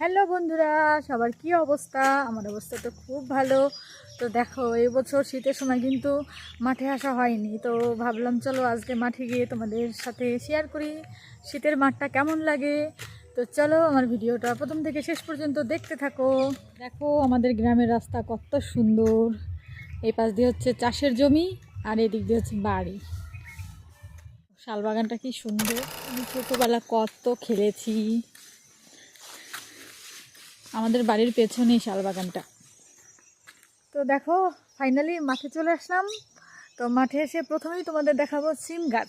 Hello বন্ধুরা, সবার কি অবস্থা? আমার অবস্থা তো খুব ভালো। তো দেখো, এই বছর শীতের সময় কিন্তু মাঠে আসা হয়নি। তো ভাবলাম চলো আজকে মাঠে গিয়ে তোমাদের সাথে শেয়ার করি শীতের মাঠটা কেমন লাগে। তো চলো আমার ভিডিওটা প্রথম থেকে শেষ পর্যন্ত দেখতে থাকো। দেখো, আমাদের গ্রামের রাস্তা কত সুন্দর। এই পাশ দিয়ে হচ্ছে চাষের জমি আর এদিক দিয়ে হচ্ছে বাড়ি। শালবাগানটা কি সুন্দর। আমি ছোটোবেলা কত খেলেছি। আমাদের বাড়ির পেছনেই শালবাগানটা। তো দেখো ফাইনালি মাঠে চলে আসলাম। তো মাঠে এসে প্রথমেই তোমাদের দেখাবো সিম গাছ।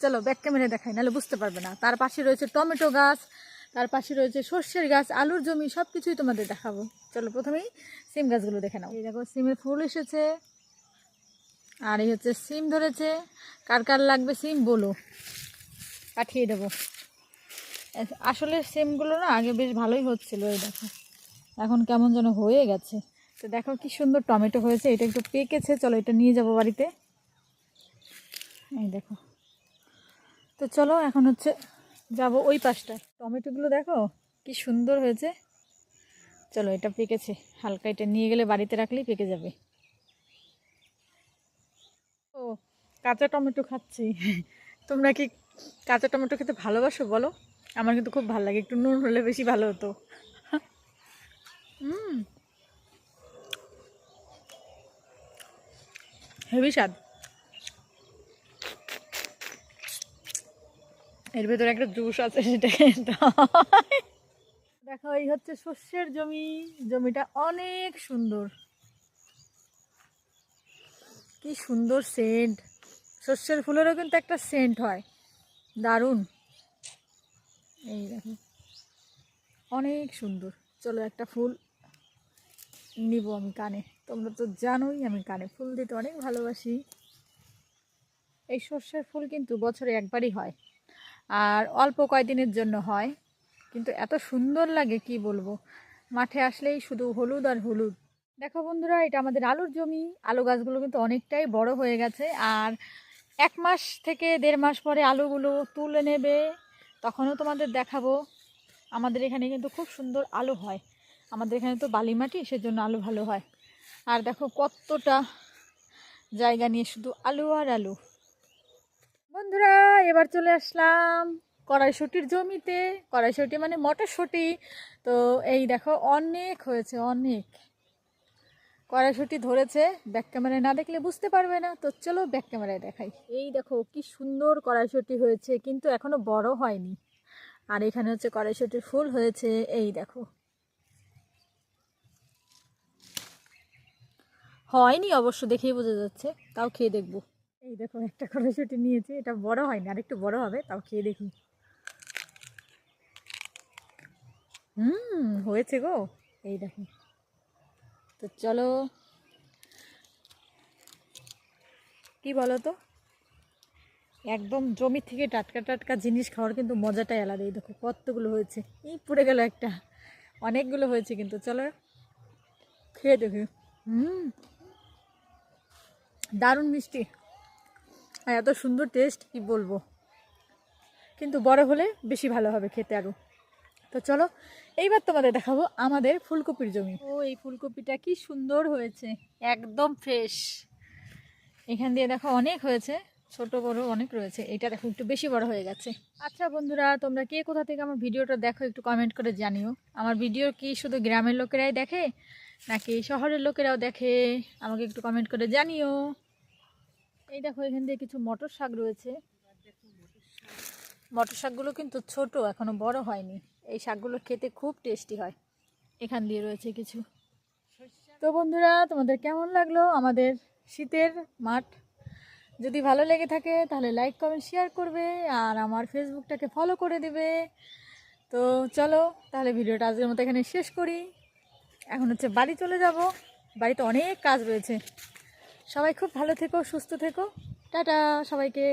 চলো ব্যাক ক্যামেরা দেখাই, নাহলে বুঝতে পারবে না। তার পাশে রয়েছে টমেটো গাছ, তার পাশে রয়েছে সর্ষের গাছ, আলুর জমি সব কিছুই তোমাদের দেখাবো। চলো, প্রথমেই সিম গাছগুলো দেখে নাও। এই দেখো, সিমের ফুল এসেছে। আর এই হচ্ছে সিম ধরেছে। কার কার লাগবে সিম বলো। পাঠিয়ে দেবো। আসলে সেমগুলো না আগে বেশ ভালোই হচ্ছিল, এই দেখো। এখন কেমন যেন হয়ে গেছে। তো দেখো কি সুন্দর টমেটো হয়েছে, এটা একটু পেকেছে, চলো এটা নিয়ে যাব বাড়িতে। এই দেখো। তো চলো এখন হচ্ছে যাব ওই পাশটায়। টমেটোগুলো দেখো, কি সুন্দর হয়েছে। চলো এটা পেকেছে, হালকা এটা নিয়ে গেলে বাড়িতে রাখলেই পেকে যাবে। ও, কাঁচা টমেটো খাচ্ছি। তোমরা কি কাঁচা টমেটো খেতে ভালোবাসো বলো? আমার কিন্তু খুব ভালো লাগে, একটু নুন হলে বেশি ভালো হতো। হুম হেভি স্বাদ। এর ভেতরে একটা জুস আছে, সেটা দেখো, এই হচ্ছে শস্যের জমি। জমিটা অনেক সুন্দর। কি সুন্দর সেন্ট শস্যের ফুলেরও কিন্তু একটা সেন্ট হয়। দারুণ। এই দেখো। অনেক সুন্দর। চলো একটা ফুল নিব আমি কানে। তোমরা তো জানোই আমি কানে ফুল দিতে অনেক ভালোবাসি। এই সর্ষের ফুল কিন্তু বছরে একবারই হয়। আর অল্প কয়দিনের জন্য হয়। কিন্তু এত সুন্দর লাগে, কি বলব? মাঠে আসলেই শুধু হলুদ আর হলুদ। দেখো বন্ধুরা, এটা আমাদের আলুর জমি। আলু গাছগুলো কিন্তু অনেকটাই বড় হয়ে গেছে। আর এক মাস থেকে দেড় মাস পরে আলুগুলো তুলে নেবে। তখনও তোমাদের দেখাবো। আমাদের এখানে কিন্তু খুব সুন্দর আলু হয়। আমাদের এখানে তো বালি মাটি সেজন্য আলু ভালো হয়। আর দেখো কতটা জায়গা নিয়ে শুধু আলু আর আলু। বন্ধুরা, এবার চলে আসলাম কড়াইশুটির জমিতে। কড়াইশুটি মানে মটরশুঁটি। তো এই দেখো, অনেক হয়েছে, অনেক। কড়াইশুটি ধরেছে ব্যাক ক্যামেরায় না দেখলে বুঝতে পারবে না। তো চলো ব্যাক ক্যামেরায় দেখাই। এই দেখো, কি সুন্দর কড়াইশুটি হয়েছে, কিন্তু এখনও বড় হয়নি। আর এখানে হচ্ছে কড়াইশুটির ফুল হয়েছে, এই দেখো। হয়নি অবশ্য, দেখেই বোঝা যাচ্ছে। তাও খেয়ে দেখব। এই দেখো, একটা কড়াইশুটি নিয়েছে, এটা বড় হয়নি, আর একটু বড় হবে, তাও খেয়ে দেখি। হুম, হয়েছে গো। এই দেখো। তো চলো। কি বলো তো একদম জমি থেকে টাটকা টাটকা জিনিস খাওয়ার কিন্তু মজাটাই আলাদা। এই দেখো, কতগুলো হয়েছে। এই পড়ে গেল একটা। অনেকগুলো হয়েছে কিন্তু, চলো খেয়ে দেখি। হুম। দারুণ মিষ্টি। আর এত সুন্দর টেস্ট কি বলব? কিন্তু বড় হলে বেশি ভালো হবে খেতে আরও তো চলো এইবার তোমাদের দেখাবো আমাদের ফুলকপির জমি। ও এই ফুলকপিটা কি সুন্দর হয়েছে একদম ফ্রেশ এখান দিয়ে দেখো অনেক হয়েছে ছোট বড় অনেক রয়েছে। এটা দেখো একটু বেশি বড় হয়ে গেছে। আচ্ছা বন্ধুরা তোমরা কে কোথা থেকে আমার ভিডিওটা দেখো একটু কমেন্ট করে জানিও। আমার ভিডিও কি শুধু গ্রামের লোকেরাই দেখে নাকি শহরের লোকেরাও দেখে? আমাকে একটু কমেন্ট করে জানিও। এই দেখো এখান দিয়ে কিছু মটর শাক রয়েছে। মটর শাকগুলো কিন্তু ছোট এখনও বড় হয়নি। এই শাকগুলো খেতে খুব টেস্টি হয়। এখান দিয়ে রয়েছে কিছু। তো বন্ধুরা তোমাদের কেমন লাগল আমাদের শীতের মাঠ? যদি ভালো লেগে থাকে তাহলে লাইক কমেন্ট শেয়ার করবে আর আমার ফেসবুকটাকে ফলো করে দেবে। তো চলো তাহলে ভিডিওটা আজকের মতো এখানে শেষ করি। এখন হচ্ছে বাড়ি চলে যাব। বাড়িতে অনেক কাজ রয়েছে। সবাই খুব ভালো থেকো সুস্থ থেকো। টাটা সবাইকে।